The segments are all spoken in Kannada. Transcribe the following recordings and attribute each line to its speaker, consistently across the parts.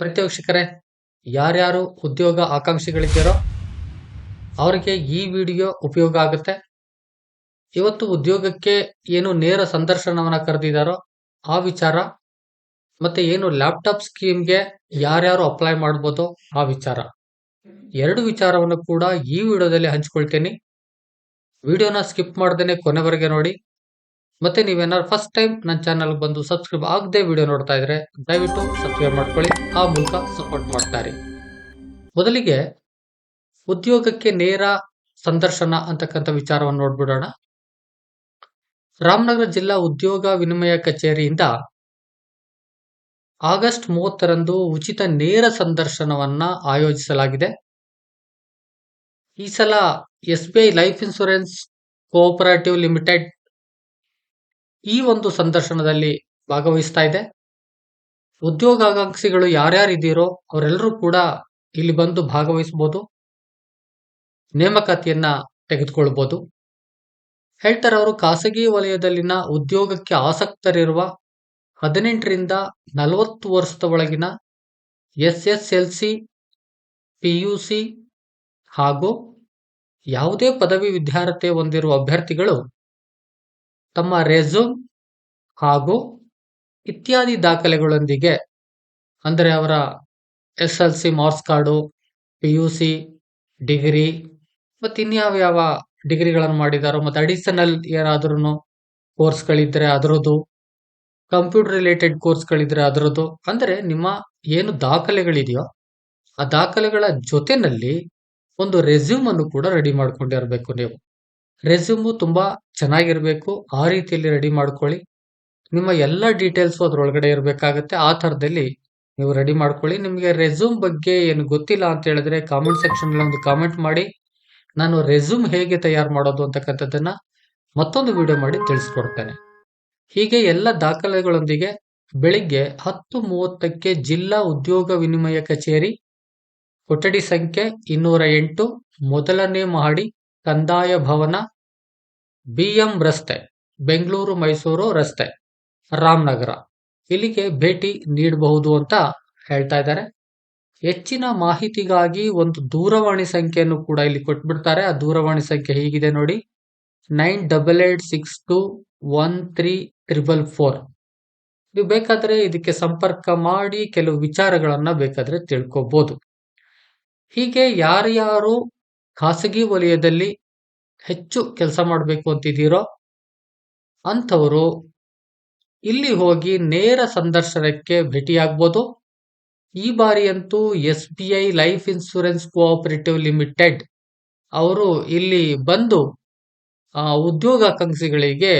Speaker 1: ಪ್ರೀತಿ ವೀಕ್ಷಕರೇ ಯಾರ್ಯಾರು ಉದ್ಯೋಗ ಆಕಾಂಕ್ಷಿಗಳಿದ್ದೀರೋ ಅವರಿಗೆ ಈ ವಿಡಿಯೋ ಉಪಯೋಗ ಆಗುತ್ತೆ. ಇವತ್ತು ಉದ್ಯೋಗಕ್ಕೆ ಏನು ನೇರ ಸಂದರ್ಶನವನ್ನು ಕರೆದಿದ್ದಾರೋ ಆ ವಿಚಾರ, ಮತ್ತೆ ಏನು ಲ್ಯಾಪ್ಟಾಪ್ ಸ್ಕೀಮ್ಗೆ ಯಾರ್ಯಾರು ಅಪ್ಲೈ ಮಾಡ್ಬೋದು ಆ ವಿಚಾರ. ಎರಡು ವಿಚಾರವನ್ನು ಕೂಡ ಈ ವಿಡಿಯೋದಲ್ಲಿ ಹಂಚ್ಕೊಳ್ತೀನಿ. ವಿಡಿಯೋನ ಸ್ಕಿಪ್ ಮಾಡ್ದೇನೆ ಕೊನೆವರೆಗೆ ನೋಡಿ. ಮತ್ತೆ ನೀವೇನಾದ್ರು ಫಸ್ಟ್ ಟೈಮ್ ನನ್ನ ಚಾನಲ್ ಬಂದು ಸಬ್ಸ್ಕ್ರೈಬ್ ಆಗದೆ ವಿಡಿಯೋ ನೋಡ್ತಾ ಇದ್ರೆ ದಯವಿಟ್ಟು ಸಬ್ಸ್ಕ್ರೈಬ್ ಮಾಡ್ಕೊಳ್ಳಿ. ಆ ಮೂಲಕ ಸಪೋರ್ಟ್ ಮಾಡ್ತಾರೆ. ಮೊದಲಿಗೆ ಉದ್ಯೋಗಕ್ಕೆ ನೇರ ಸಂದರ್ಶನ ಅಂತಕ್ಕಂಥ ವಿಚಾರವನ್ನು ನೋಡ್ಬಿಡೋಣ. ರಾಮನಗರ ಜಿಲ್ಲಾ ಉದ್ಯೋಗ ವಿನಿಮಯ ಕಚೇರಿಯಿಂದ ಆಗಸ್ಟ್ ಮೂವತ್ತರಂದು ಉಚಿತ ನೇರ ಸಂದರ್ಶನವನ್ನ ಆಯೋಜಿಸಲಾಗಿದೆ. ಈ ಸಲ S B I life insurance cooperative limited ಈ ಒಂದು ಸಂದರ್ಶನದಲ್ಲಿ ಭಾಗವಹಿಸ್ತಾ ಇದೆ. ಉದ್ಯೋಗಾಕಾಂಕ್ಷಿಗಳು ಯಾರ್ಯಾರಿದ್ದೀರೋ ಅವರೆಲ್ಲರೂ ಕೂಡ ಇಲ್ಲಿ ಬಂದು ಭಾಗವಹಿಸಬಹುದು ನೇಮಕಾತಿಯನ್ನ ತೆಗೆದುಕೊಳ್ಳಬಹುದು ಹೇಳ್ತಾರೆ ಅವರು, ಖಾಸಗಿ ವಲಯದಲ್ಲಿನ ಉದ್ಯೋಗಕ್ಕೆ ಆಸಕ್ತರಿರುವ ಹದಿನೆಂಟರಿಂದ ನಲವತ್ತು ವರ್ಷದ ಒಳಗಿನ S S L C P C ಹಾಗೂ ಯಾವುದೇ ಪದವಿ ವಿದ್ಯಾರ್ಹತೆ ಹೊಂದಿರುವ ಅಭ್ಯರ್ಥಿಗಳು ತಮ್ಮ ರೆಸ್ಯೂಮ್ ಹಾಗೂ ಇತ್ಯಾದಿ ದಾಖಲೆಗಳೊಂದಿಗೆ, ಅಂದರೆ ಅವರ S L C marks card, P U C, degree ಮತ್ತು ಇನ್ಯಾವ ಯಾವ ಡಿಗ್ರಿಗಳನ್ನು ಮಾಡಿದಾರೋ, ಮತ್ತು ಅಡಿಷನಲ್ ಏನಾದ್ರೂ ಕೋರ್ಸ್ಗಳಿದ್ರೆ ಅದರದ್ದು, ಕಂಪ್ಯೂಟರ್ ರಿಲೇಟೆಡ್ ಕೋರ್ಸ್ಗಳಿದ್ರೆ ಅದರದ್ದು, ಅಂದರೆ ನಿಮ್ಮ ಏನು ದಾಖಲೆಗಳಿದೆಯೋ, ಆ ದಾಖಲೆಗಳ ಜೊತೆಯಲ್ಲಿ ಒಂದು ರೆಸ್ಯೂಮ್ ಅನ್ನು ಕೂಡ ರೆಡಿ ಮಾಡ್ಕೊಂಡಿರಬೇಕು ನೀವು. ರೆಸ್ಯೂಮು ತುಂಬ ಚೆನ್ನಾಗಿರಬೇಕು. ಆ ರೀತಿಯಲ್ಲಿ ರೆಡಿ ಮಾಡ್ಕೊಳ್ಳಿ. ನಿಮ್ಮ ಎಲ್ಲ ಡೀಟೇಲ್ಸು ಅದರೊಳಗಡೆ ಇರಬೇಕಾಗತ್ತೆ. ಆ ಥರದಲ್ಲಿ ನೀವು ರೆಡಿ ಮಾಡ್ಕೊಳ್ಳಿ. ನಿಮಗೆ ರೆಸ್ಯೂಮ್ ಬಗ್ಗೆ ಏನು ಗೊತ್ತಿಲ್ಲ ಅಂತ ಹೇಳಿದ್ರೆ ಕಾಮೆಂಟ್ ಸೆಕ್ಷನ್ ಒಂದು ಕಾಮೆಂಟ್ ಮಾಡಿ. ನಾನು ರೆಸ್ಯೂಮ್ ಹೇಗೆ ತಯಾರು ಮಾಡೋದು ಅಂತಕ್ಕಂಥದ್ದನ್ನು ಮತ್ತೊಂದು ವಿಡಿಯೋ ಮಾಡಿ ತಿಳಿಸ್ಕೊಡ್ತೇನೆ. ಹೀಗೆ ಎಲ್ಲ ದಾಖಲೆಗಳೊಂದಿಗೆ ಬೆಳಿಗ್ಗೆ ಹತ್ತು ಮೂವತ್ತಕ್ಕೆ ಜಿಲ್ಲಾ ಉದ್ಯೋಗ ವಿನಿಮಯ ಕಚೇರಿ. ಕೊಠಡಿ ಸಂಖ್ಯೆ ಇನ್ನೂರ ಎಂಟು. ಮೊದಲನೇ ಮಹಡಿ ಕಂದಾಯ ಭವನ, ಬಿಎಂ ರಸ್ತೆ, ಬೆಂಗಳೂರು ಮೈಸೂರು ರಸ್ತೆ, ರಾಮನಗರ. ಇಲ್ಲಿಗೆ ಭೇಟಿ ನೀಡಬಹುದು ಅಂತ ಹೇಳ್ತಾ ಇದ್ದಾರೆ. ಹೆಚ್ಚಿನ ಮಾಹಿತಿಗಾಗಿ ಒಂದು ದೂರವಾಣಿ ಸಂಖ್ಯೆಯನ್ನು ಕೂಡ ಇಲ್ಲಿ ಕೊಟ್ಬಿಡ್ತಾರೆ. ಆ ದೂರವಾಣಿ ಸಂಖ್ಯೆ ಹೀಗಿದೆ ನೋಡಿ, nine double eight six two one three triple four. ನೀವು ಬೇಕಾದರೆ ಇದಕ್ಕೆ ಸಂಪರ್ಕ ಮಾಡಿ, ಕೆಲವು ವಿಚಾರಗಳನ್ನು ಬೇಕಾದರೆ ತಿಳ್ಕೊಬಹುದು ಹೀಗೆ ಯಾರ್ಯಾರು ಖಾಸಗಿ ವಲಯದಲ್ಲಿ ಹೆಚ್ಚು ಕೆಲಸ ಮಾಡಬೇಕು ಅಂತಿದ್ದೀರೋ ಅಂಥವರು ಇಲ್ಲಿ ಹೋಗಿ ನೇರ ಸಂದರ್ಶನಕ್ಕೆ ಭೇಟಿಯಾಗ್ಬೋದು. ಈ ಬಾರಿಯಂತೂ S B I life insurance cooperative limited ಅವರು ಇಲ್ಲಿ ಬಂದು ಉದ್ಯೋಗಾಕಾಂಕ್ಷಿಗಳಿಗೆ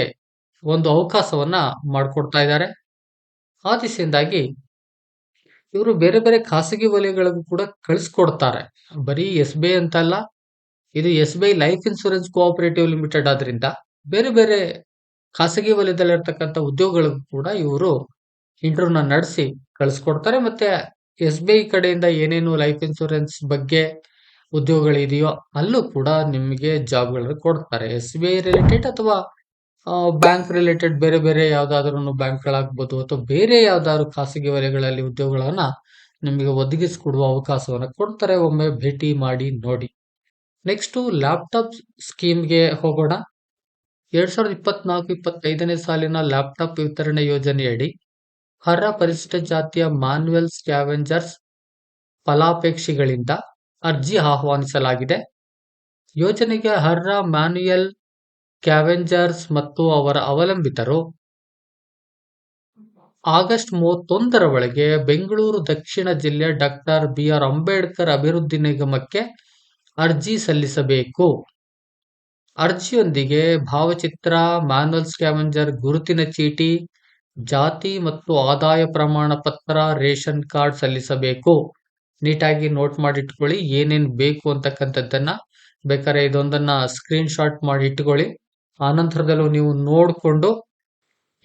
Speaker 1: ಒಂದು ಅವಕಾಶವನ್ನ ಮಾಡಿಕೊಡ್ತಾ ಇದ್ದಾರೆ. ಆ ದಿಸೆಯಿಂದಾಗಿ ಇವರು ಬೇರೆ ಬೇರೆ ಖಾಸಗಿ ವಲಯಗಳಿಗೂ ಕೂಡ ಕಳಿಸ್ಕೊಡ್ತಾರೆ. ಬರೀ ಎಸ್ ಬಿ ಐ ಅಂತಲ್ಲ ಇದು S B I life insurance cooperative limited ಆದ್ರಿಂದ ಬೇರೆ ಬೇರೆ ಖಾಸಗಿ ವಲಯದಲ್ಲಿರ್ತಕ್ಕಂಥ ಉದ್ಯೋಗಗಳಿಗೂ ಕೂಡ ಇವರು ಇಂಟರ್ವ್ಯೂನ ನಡೆಸಿ ಕಳಿಸ್ಕೊಡ್ತಾರೆ. ಮತ್ತೆ ಎಸ್ ಬಿ ಐ ಕಡೆಯಿಂದ ಏನೇನು ಲೈಫ್ ಇನ್ಶೂರೆನ್ಸ್ ಬಗ್ಗೆ ಉದ್ಯೋಗಗಳಿದೆಯೋ ಅಲ್ಲೂ ಕೂಡ ನಿಮಗೆ ಜಾಬ್ಗಳನ್ನು ಕೊಡ್ತಾರೆ. ಎಸ್ ಬಿ ಐ ರಿಲೇಟೆಡ್ ಅಥವಾ ಬ್ಯಾಂಕ್ ರಿಲೇಟೆಡ್ ಬೇರೆ ಬೇರೆ ಯಾವ್ದಾದ್ರು ಬ್ಯಾಂಕ್ಗಳಾಗ್ಬೋದು ಅಥವಾ ಬೇರೆ ಯಾವ್ದಾದ್ರು ಖಾಸಗಿ ವಲಯಗಳಲ್ಲಿ ಉದ್ಯೋಗಗಳನ್ನ ನಿಮಗೆ ಒದಗಿಸಿಕೊಡುವ ಅವಕಾಶವನ್ನ ಕೊಡ್ತಾರೆ. ಒಮ್ಮೆ ಭೇಟಿ ಮಾಡಿ ನೋಡಿ. ನೆಕ್ಸ್ಟ್ ಲ್ಯಾಪ್ಟಾಪ್ ಸ್ಕೀಮ್ಗೆ ಹೋಗೋಣ. ಎರಡ್ ಸಾವಿರದ ಇಪ್ಪತ್ನಾಲ್ಕು, ಇಪ್ಪತ್ತೈದನೇ ಸಾಲಿನ ಲ್ಯಾಪ್ಟಾಪ್ ವಿತರಣೆ ಯೋಜನೆಯಡಿ ಹರ ಪರಿಶಿಷ್ಟ ಜಾತಿಯ ಮಾನ್ಯುವಲ್ ಸ್ಕ್ಯಾವೆಂಜರ್ಸ್ ಫಲಾಪೇಕ್ಷಿಗಳಿಂದ ಅರ್ಜಿ ಆಹ್ವಾನಿಸಲಾಗಿದೆ. ಯೋಜನೆಗೆ ಅರ್ಹ ಮ್ಯಾನ್ಯುಯಲ್ ಕ್ಯಾವೆಂಜರ್ಸ್ ಮತ್ತು ಅವರ ಅವಲಂಬಿತರು ಆಗಸ್ಟ್ ಮೂವತ್ತೊಂದರ ಒಳಗೆ ಬೆಂಗಳೂರು ದಕ್ಷಿಣ ಜಿಲ್ಲೆ ಡಾಕ್ಟರ್ ಬಿ ಆರ್ ಅಂಬೇಡ್ಕರ್ ಅಭಿವೃದ್ಧಿ ನಿಗಮಕ್ಕೆ ಅರ್ಜಿ ಸಲ್ಲಿಸಬೇಕು. ಅರ್ಜಿಯೊಂದಿಗೆ ಭಾವಚಿತ್ರ ಮ್ಯಾನ್ಯಲ್ ಸ್ಕ್ಯಾವೆಂಜರ್, ಗುರುತಿನ ಚೀಟಿ, ಜಾತಿ ಮತ್ತು ಆದಾಯ ಪ್ರಮಾಣ ಪತ್ರ, ರೇಷನ್ ಕಾರ್ಡ್ ಸಲ್ಲಿಸಬೇಕು. ನೀಟಾಗಿ ನೋಟ್ ಮಾಡಿ ಇಟ್ಕೊಳ್ಳಿ ಏನೇನ್ ಬೇಕು ಅಂತಕ್ಕಂಥದ್ದನ್ನ. ಬೇಕಾದ್ರೆ ಇದೊಂದನ್ನ ಸ್ಕ್ರೀನ್ ಶಾಟ್ ಮಾಡಿ ಇಟ್ಕೊಳ್ಳಿ ಆನಂತರದಲ್ಲೂ ನೀವು ನೋಡಿಕೊಂಡು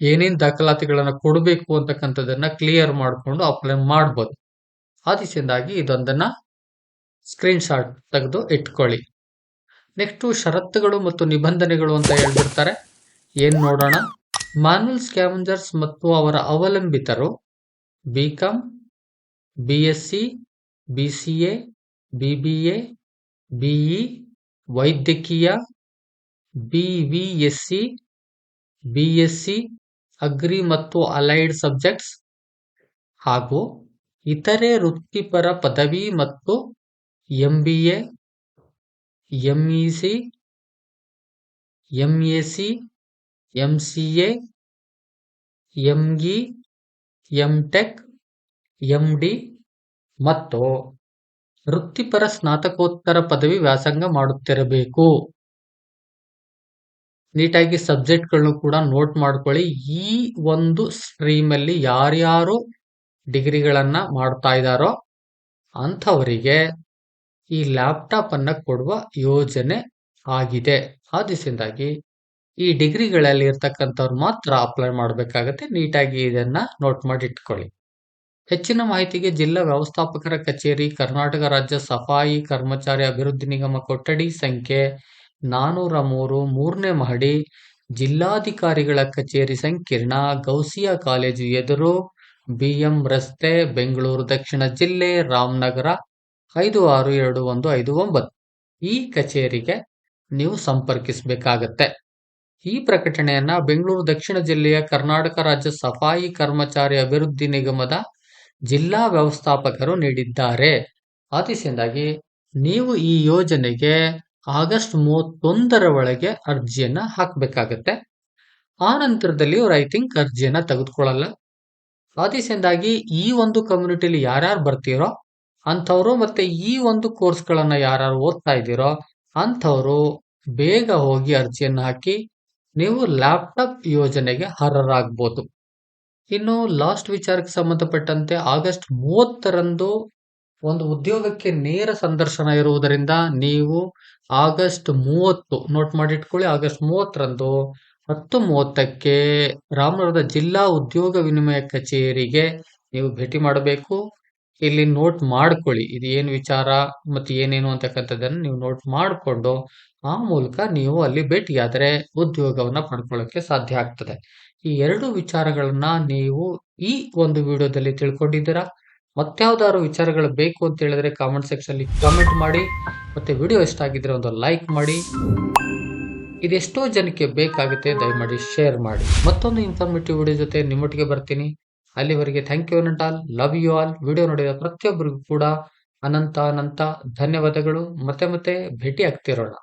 Speaker 1: ಏನೇನು ದಾಖಲಾತಿಗಳನ್ನು ಕೊಡಬೇಕು ಅಂತಕ್ಕಂಥದ್ದನ್ನ ಕ್ಲಿಯರ್ ಮಾಡಿಕೊಂಡು ಅಪ್ಲೈ ಮಾಡ್ಬೋದು. ಆ ದಿಸೆಯಿಂದಾಗಿ ಇದೊಂದನ್ನ ಸ್ಕ್ರೀನ್ ಶಾಟ್ ತೆಗೆದು ಇಟ್ಕೊಳ್ಳಿ. ನೆಕ್ಸ್ಟು ಷರತ್ತುಗಳು ಮತ್ತು ನಿಬಂಧನೆಗಳು ಅಂತ ಹೇಳ್ಬಿಡ್ತಾರೆ. ಏನು ನೋಡೋಣ? ಮಾನ್ಯುವಲ್ ಸ್ಕ್ಯಾವೆಂಜರ್ಸ್ ಮತ್ತು ಅವರ ಅವಲಂಬಿತರು B com B S C B C A B B A BE ವೈದ್ಯಕೀಯ B V S C B S C agri ಮತ್ತು ಅಲೈಡ್ ಸಬ್ಜೆಕ್ಟ್ಸ್ ಹಾಗೂ ಇತರೆ ವೃತ್ತಿಪರ ಪದವಿ ಮತ್ತು M B A E C M A C M C A E M tech M D ಮತ್ತು ವೃತ್ತಿಪರ ಸ್ನಾತಕೋತ್ತರ ಪದವಿ ವ್ಯಾಸಂಗ ಮಾಡುತ್ತಿರಬೇಕು. ನೀಟಾಗಿ ಸಬ್ಜೆಕ್ಟ್ಗಳನ್ನು ಕೂಡ ನೋಟ್ ಮಾಡ್ಕೊಳ್ಳಿ. ಈ ಒಂದು ಸ್ಟ್ರೀಮಲ್ಲಿ ಯಾರ್ಯಾರು ಡಿಗ್ರಿಗಳನ್ನು ಮಾಡ್ತಾ ಇದ್ದಾರೋ ಅಂಥವರಿಗೆ ಈ ಲ್ಯಾಪ್ಟಾಪ್ ಅನ್ನ ಕೊಡುವ ಯೋಜನೆ ಆಗಿದೆ. ಆ ದಿಸೆಯಿಂದಾಗಿ ಈ ಡಿಗ್ರಿಗಳಲ್ಲಿ ಇರ್ತಕ್ಕಂಥವ್ರು ಮಾತ್ರ ಅಪ್ಲೈ ಮಾಡಬೇಕಾಗತ್ತೆ. ನೀಟಾಗಿ ಇದನ್ನ ನೋಟ್ ಮಾಡಿ ಇಟ್ಕೊಳ್ಳಿ. ಹೆಚ್ಚಿನ ಮಾಹಿತಿಗೆ ಜಿಲ್ಲಾ ವ್ಯವಸ್ಥಾಪಕರ ಕಚೇರಿ, ಕರ್ನಾಟಕ ರಾಜ್ಯ ಸಫಾಯಿ ಕರ್ಮಚಾರಿ ಅಭಿವೃದ್ಧಿ ನಿಗಮ ಕೊಠಡಿ ಸಂಖ್ಯೆ ನಾನೂರ ಮೂರು, ಮೂರನೇ ಮಹಡಿ, ಜಿಲ್ಲಾಧಿಕಾರಿಗಳ ಕಚೇರಿ ಸಂಕೀರ್ಣ, ಗೌಸಿಯಾ ಕಾಲೇಜು ಎದುರು, ಬಿಎಂ ರಸ್ತೆ, ಬೆಂಗಳೂರು ದಕ್ಷಿಣ ಜಿಲ್ಲೆ, ರಾಮನಗರ ಐದು ಆರು ಎರಡು ಒಂದು ಐದು ಒಂಬತ್ತು. ಈ ಕಚೇರಿಗೆ ನೀವು ಸಂಪರ್ಕಿಸಬೇಕಾಗತ್ತೆ. ಈ ಪ್ರಕಟಣೆಯನ್ನ ಬೆಂಗಳೂರು ದಕ್ಷಿಣ ಜಿಲ್ಲೆಯ ಕರ್ನಾಟಕ ರಾಜ್ಯ ಸಫಾಯಿ ಕರ್ಮಚಾರಿ ಅಭಿವೃದ್ಧಿ ನಿಗಮದ ಜಿಲ್ಲಾ ವ್ಯವಸ್ಥಾಪಕರು ನೀಡಿದ್ದಾರೆ. ಆದೇಶದಿಂದಾಗಿ ನೀವು ಈ ಯೋಜನೆಗೆ ಆಗಸ್ಟ್ ಮೂವತ್ತೊಂದರ ಒಳಗೆ ಅರ್ಜಿಯನ್ನ ಹಾಕಬೇಕಾಗತ್ತೆ. ಆ ನಂತರದಲ್ಲಿ ಐ ಥಿಂಕ್ ಅರ್ಜಿಯನ್ನ ತೆಗೆದುಕೊಳ್ಳಲ್ಲ. ಆದೇಶದಿಂದಾಗಿ ಈ ಒಂದು ಕಮ್ಯುನಿಟಿಲಿ ಯಾರ್ಯಾರು ಬರ್ತೀರೋ ಅಂಥವ್ರು ಮತ್ತೆ ಈ ಒಂದು ಕೋರ್ಸ್ಗಳನ್ನ ಯಾರು ಓದ್ತಾ ಇದ್ದೀರೋ ಅಂಥವರು ಬೇಗ ಹೋಗಿ ಅರ್ಜಿಯನ್ನು ಹಾಕಿ ನೀವು ಲ್ಯಾಪ್ಟಾಪ್ ಯೋಜನೆಗೆ ಅರ್ಹರಾಗ್ಬೋದು. ಇನ್ನು ಲಾಸ್ಟ್ ವಿಚಾರಕ್ಕೆ ಸಂಬಂಧಪಟ್ಟಂತೆ ಆಗಸ್ಟ್ ಮೂವತ್ತರಂದು ಒಂದು ಉದ್ಯೋಗಕ್ಕೆ ನೇರ ಸಂದರ್ಶನ ಇರುವುದರಿಂದ ನೀವು ಆಗಸ್ಟ್ ಮೂವತ್ತು, ನೋಟ್ ಮಾಡಿಟ್ಕೊಳ್ಳಿ, ಆಗಸ್ಟ್ ಮೂವತ್ತರಂದು ಹತ್ತು ಮೂವತ್ತಕ್ಕೆ ರಾಮನಗರದ ಜಿಲ್ಲಾ ಉದ್ಯೋಗ ವಿನಿಮಯ ಕಚೇರಿಗೆ ನೀವು ಭೇಟಿ ಮಾಡಬೇಕು. ಇಲ್ಲಿ ನೋಟ್ ಮಾಡ್ಕೊಳ್ಳಿ. ಇದು ಏನು ವಿಚಾರ ಮತ್ತು ಏನೇನು ಅಂತಕ್ಕಂಥದ್ದನ್ನು ನೀವು ನೋಟ್ ಮಾಡಿಕೊಂಡು ಆ ಮೂಲಕ ನೀವು ಅಲ್ಲಿ ಭೇಟಿಯಾದರೆ ಉದ್ಯೋಗವನ್ನು ಪಡ್ಕೊಳ್ಳೋಕ್ಕೆ ಸಾಧ್ಯ ಆಗ್ತದೆ. ಈ ಎರಡು ವಿಚಾರಗಳನ್ನ ನೀವು ಈ ಒಂದು ವಿಡಿಯೋದಲ್ಲಿ ತಿಳ್ಕೊಂಡಿದ್ದೀರಾ? ಮತ್ತಾವ್ದಾದ್ರು ವಿಚಾರಗಳು ಬೇಕು ಅಂತ ಹೇಳಿದ್ರೆ ಕಾಮೆಂಟ್ ಸೆಕ್ಷನ್ ಅಲ್ಲಿ ಕಾಮೆಂಟ್ ಮಾಡಿ. ಮತ್ತೆ ವಿಡಿಯೋ ಇಷ್ಟ ಆಗಿದ್ರೆ ಒಂದು ಲೈಕ್ ಮಾಡಿ. ಇದೆಷ್ಟೋ ಜನಕ್ಕೆ ಬೇಕಾಗುತ್ತೆ ದಯಮಾಡಿ ಶೇರ್ ಮಾಡಿ. ಮತ್ತೊಂದು ಇನ್ಫಾರ್ಮೇಟಿವ್ ವಿಡಿಯೋ ಜೊತೆ ನಿಮ್ಮೊಟ್ಟಿಗೆ ಬರ್ತೀನಿ. ಅಲ್ಲಿವರೆಗೆ thank you all love you all video ನೋಡಿದ ಪ್ರತಿಯೊಬ್ಬರಿಗೂ ಕೂಡ ಅನಂತ ಅನಂತ ಧನ್ಯವಾದಗಳು. ಮತ್ತೆ ಮತ್ತೆ ಭೇಟಿ ಆಗ್ತಿರೋಣ